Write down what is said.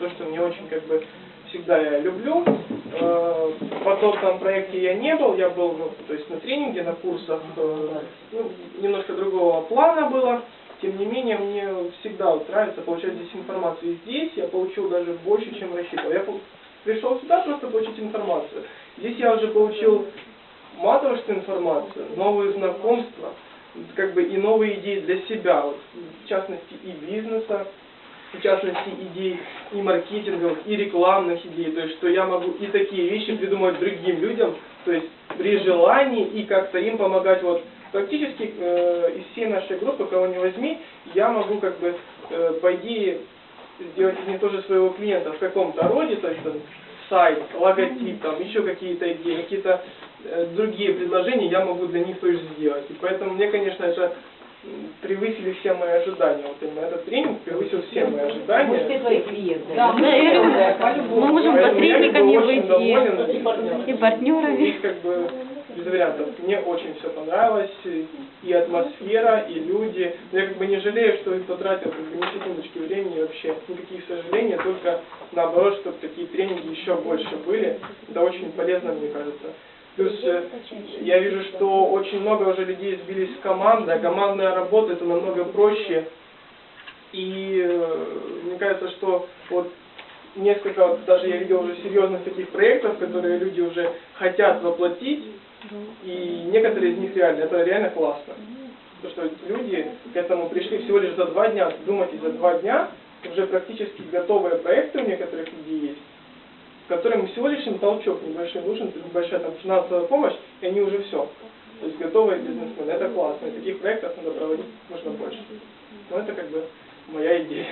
то, что мне очень как бы всегда я люблю. Э, В потокном проекте я не был, я был ну, то есть на тренинге, на курсах, э, ну, немножко другого плана было. Тем не менее, мне всегда вот нравится получать здесь информацию. И здесь я получил даже больше, чем рассчитывал. Я пришел сюда просто получить информацию. Здесь я уже получил матовую информацию, новые знакомства, как бы и новые идеи для себя, вот, в частности и бизнеса, в частности идей и маркетинговых, и рекламных идей, то есть что я могу и такие вещи придумать другим людям, то есть при желании и как-то им помогать. Вот практически э, из всей нашей группы, кого не возьми, я могу как бы э, по сделать из них тоже своего клиента. В каком-то роде, то есть там, сайт, логотип, там еще какие-то идеи, какие-то э, другие предложения я могу для них тоже сделать. И поэтому мне, конечно, это превысили все мои ожидания. Вот именно этот тренинг превысил все мои ожидания. Все твои клиенты. Да, Ну, да, по-любому. Мы можем посредниками быть и, и Здесь партнерами. как бы без вариантов. Мне очень все понравилось, и- атмосфера, и люди. Но я как бы не жалею, что их потратил как бы ни секундочки времени вообще. Никаких сожалений, только наоборот, чтобы такие тренинги еще больше были. Это очень полезно, мне кажется. Плюс я вижу, что очень много уже людей сбились в команды, а командная работа это намного проще. И э, мне кажется, что вот несколько, даже я видел уже серьезных таких проектов, которые люди уже хотят воплотить, и некоторые из них реально, это реально классно. Потому что люди к этому пришли всего лишь за два дня, думайте, за два дня уже практически готовые проекты у некоторых людей есть, которым всего лишь толчок небольшой нужен, небольшая там финансовая помощь, и они уже все. То есть готовые бизнесмены. Это классно. И таких проектов надо проводить можно больше. Но это как бы моя идея.